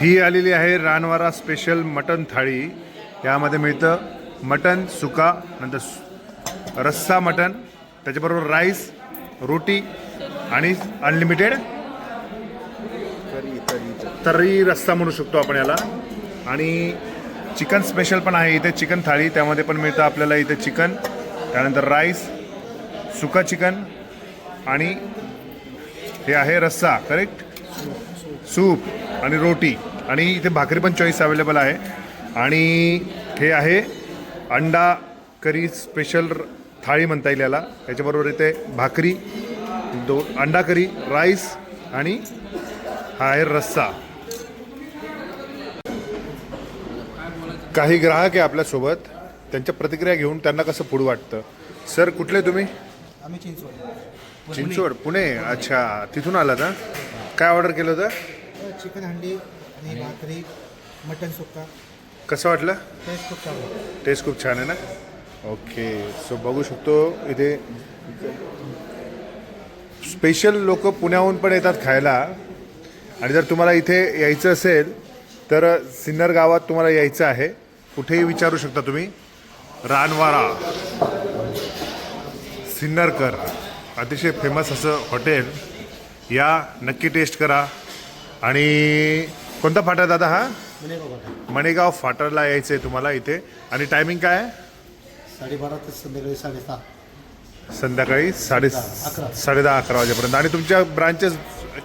ही आलेली आहे Ranwara special mutton थाळी. यामध्ये मिळतं मटन सुका नंतर सु- रस्सा मटन त्याच्याबरोबर राईस रोटी आणि अनलिमिटेड तर्री रस्सा म्हणू शकतो आपण याला. आणि चिकन स्पेशल पण आहे इथे चिकन थाळी. त्यामध्ये पण मिळतं आपल्याला इथे चिकन त्यानंतर राईस सुका चिकन आणि हे आहे रस्सा करेक्ट सूप आणि रोटी. आणि इथे भाकरी पण चॉईस अवेलेबल आहे. आणि हे आहे अंडा करी स्पेशल थाळी म्हणता येईल याला. त्याच्याबरोबर इथे भाकरी दो अंडा करी राईस आणि हा आहे रस्सा. काही ग्राहक आहे आपल्यासोबत त्यांच्या प्रतिक्रिया घेऊन त्यांना कसं फूड वाटतं? सर कुठले तुम्ही? आम्ही चिंचवड. चिंचवड पुणे. अच्छा. तिथून आला ना काय ऑर्डर केलं होतं? चिकन हंडी. आणि भाकरी मटन सुक्का. कसं वाटलं? टेस्ट खूप छान. टेस्ट खूप छान आहे ना? ओके सो बघू शकतो इथे स्पेशल लोक पुण्याहून पण येतात खायला. आणि जर तुम्हाला इथे यायचं असेल तर सिन्नर गावात तुम्हाला यायचं आहे. कुठेही विचारू शकता तुम्ही. रानवारा. सिन्नरकर. अतिशय फेमस असं हॉटेल या नक्की टेस्ट करा. आणि कोणता फाटा दादा हा? मणेगाव फाटरला यायचं आहे तुम्हाला इथे. आणि टायमिंग काय आहे? साडेबारा ते संध्याकाळी साडेसहा. संध्याकाळी साडे अकरा. साडे दहा अकरा वाजेपर्यंत. आणि तुमच्या ब्रांचेस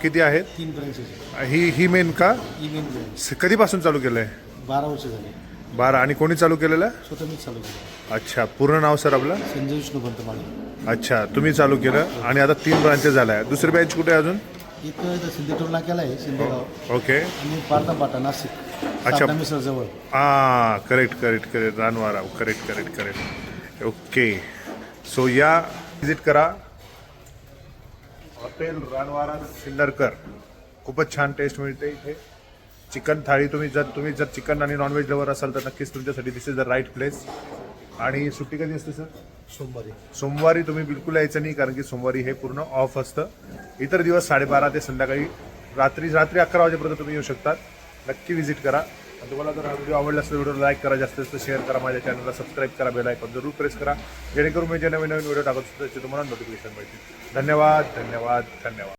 किती आहेत? तीन ब्रांचेस ही ही मेन का? ब्रांच स- कधीपासून चालू केलं आहे बारा वर्ष झाले. बारा. आणि कोणी चालू केलेलं? स्वतः मीच चालू केलं. अच्छा. पूर्ण नाव सर आपलं? संजय विष्णू पंतमाळे अच्छा. तुम्ही चालू केलं. आणि आता तीन ब्रांचेस झाल्या. दुसरी ब्रँच कुठे आहे अजून इथं इथं सिंधेटूरला केला आहे शिंदेगाव ओके. आणि पाटा नाशिक. अच्छा. मिसळ जवळ. हां correct correct correct Ranwara correct correct correct okay so या विजिट करा. हॉटेल रानवारा सिन्नरकर खूपच छान टेस्ट मिळते इथे. चिकन थाळी तुम्ही जर तुम्ही जर चिकन आणि नॉनव्हेज लवर असाल तर नक्कीच तुमच्यासाठी this is the right place आणि सुट्टी कधी असते सर? सोमवारी. सोमवारी तुम्ही बिलकुल यायचं नाही कारण की सोमवारी हे पूर्ण ऑफ असतं. इतर दिवस साडेबारा ते संध्याकाळी रात्री रात्री अकरा वाजेपर्यंत तुम्ही येऊ शकतात. नक्की व्हिजिट करा. आणि तुम्हाला जर हा व्हिडिओ आवडला असेल व्हिडिओ लाईक करा जास्तीत जास्त शेअर करा माझ्या चॅनलला सबस्क्राईब करा बेल आयकॉन जरूर प्रेस करा. जेणेकरून मी जे नवीन नवीन व्हिडिओ टाकत असतो त्याचे तुम्हाला नोटिफिकेशन मिळतील. धन्यवाद धन्यवाद धन्यवाद.